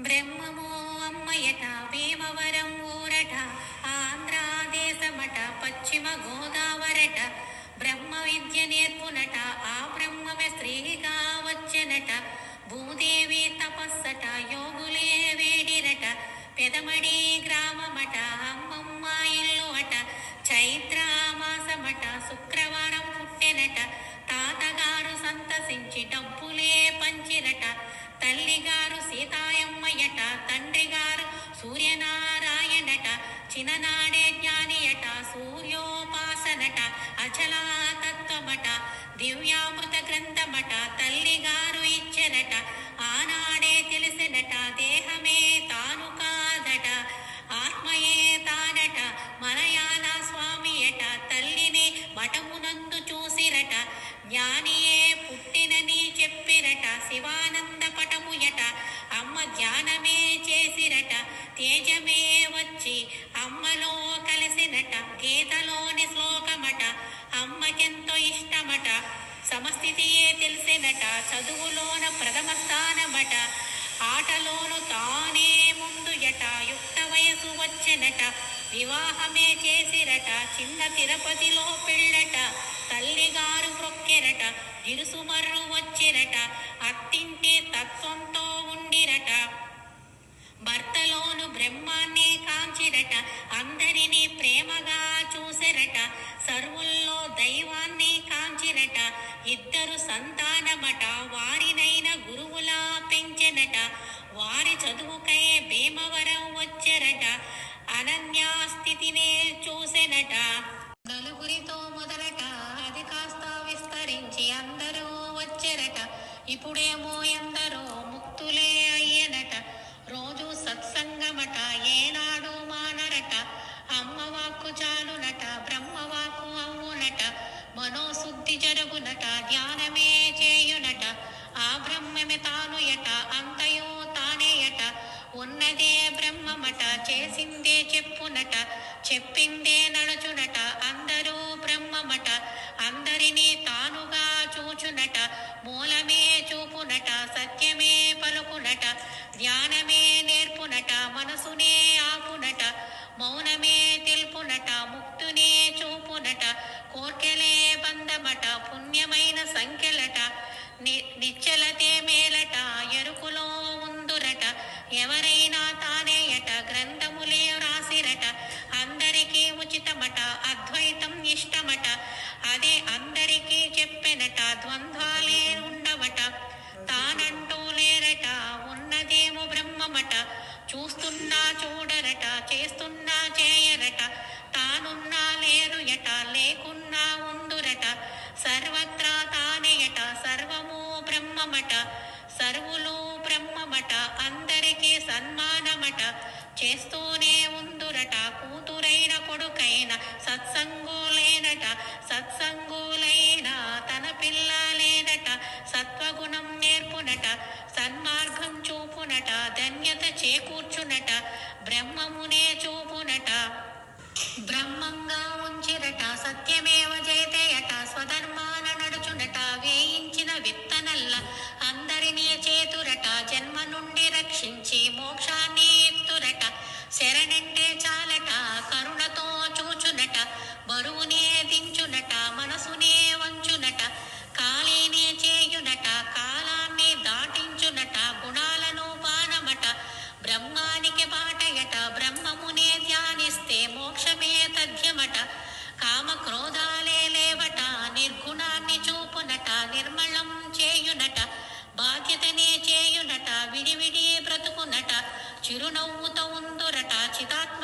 బ్రహ్మమో అమ్మయట భీమవరం ఊరట ఆంధ్రాదేశమట పశ్చిమ గోదావరట. బ్రహ్మ విద్య నేర్పునట ఆ బ్రహ్మమే స్త్రీగా వచ్చనట. భూదేవి తపస్సట యోగులే వేడిరట. పెదమడి గ్రామమట అమ్మమ్మ ఇల్లు అట. చైత్రామాసమట శుక్రవారం పుట్టెనట. తాతగారు సంతసించి డబ్బులే పంచినట తల్లిగారు జ్ఞానియట తండ్రిగారు సూర్యనారాయణట చిన్ననాడే జ్ఞానియట సూర్యోపాసనట అచలా తత్వమట దివ్యామృత గ్రంథమట తల్లిగారు ఇచ్చెనట ఆనాడే తెలిసినట దేహమే తాను కాదట ఆత్మయే తానట మనయాల స్వామియట తల్లిని మఠమునందు చూసిరట జ్ఞానియే పుట్టినని చెప్పిరట శివానంద పటముయట అమ్మ ధ్యానమే చేసిరట తేజమే వచ్చి అమ్మలో కలిసినట గీతలోని శ్లోకమట అమ్మకెంతో ఇష్టమట సమస్థితియే తెలిసినట చదువులోన ప్రథమ స్థానమట ఆటలోను తానే ముందు ఎట యుక్త వయసు వచ్చినట వివాహమే చేసిరట చిన్న తిరుపతిలో పెళ్ళట తల్లిగారు ప్రొక్కెరట ఇరుసుమర్రు వచ్చిరట అత్తింటే తత్వంతో కాంచిరట భర్తలోను బ్రహ్మాన్ని కాంచిరట అందరినీ ప్రేమగా చూసిరట సర్వుల్లో దైవాన్ని కాంచిరట ఇద్దరు సంతానమట వారినైన గురువులా పెంచెనట వారి చదువుకై భీమవరం వచ్చెరట అనన్యాస్థితినే చూసెనట. నలుగురితో మొదలట అది కాస్త విస్తరించి అందరూ వచ్చెరట ఇప్పుడేమో ఎందరో ఏనాడు మానరట. అమ్మవాక్కు చాలునట బ్రహ్మవాక్కు అవునట మనోశుద్ధి జరుగునట ధ్యానమే చేయునట. ఆ బ్రహ్మమే తాను ఎట అంతయో తానేయట. ఉన్నదే బ్రహ్మమట చేసిందే చెప్పునట. చెప్పిందే నడుచునట. నేర్పునట మనసునే ఆపునట మౌనమే తెలుపునట ముక్తునే చూపునట కోర్కెలే బంధమట పుణ్యమైన సంఖ్యలట ని- నిశ్చలతే మేలట ఎరుకులో ఉందురట ఎవరైనా తానేయట గ్రంథములే వ్రాసిరట అందరికీ ఉచితమట అద్వైతం ఇష్టమట అదే అందరికీ చెప్పెనట ద్వంద్వాలే ఉండవట తాన బ్రహ్మమట సర్వులు బ్రహ్మమట అందరికీ సన్మానమట. చేస్తూనే ఉందురట కూతురైన కొడుకైన సత్సంగులేనట సత్సంగులైన తన పిల్లలేనట సత్వగుణం నేర్పునట సన్మార్గం చూపునట ధన్యత చేకూర్చునట బ్రహ్మమునే చూపునట. బ్రహ్మంగా ఉంచిరట సత్యమేవ దర్శించి మోక్షాన్ని ఎత్తురట శరణంటే చాలట కరుణతో చూచునట బరువునే దించునట మనసునే వంచునట కాళీనే చేయునట కాలాన్ని దాటించునట గుణాలను పానమట బ్రహ్మానికి బాటయట బ్రహ్మమునే ధ్యానిస్తే మోక్షమే ಚಿರುನವ್ವುತ ಉಂದುರಟ ಚಿತಾತ್ಮ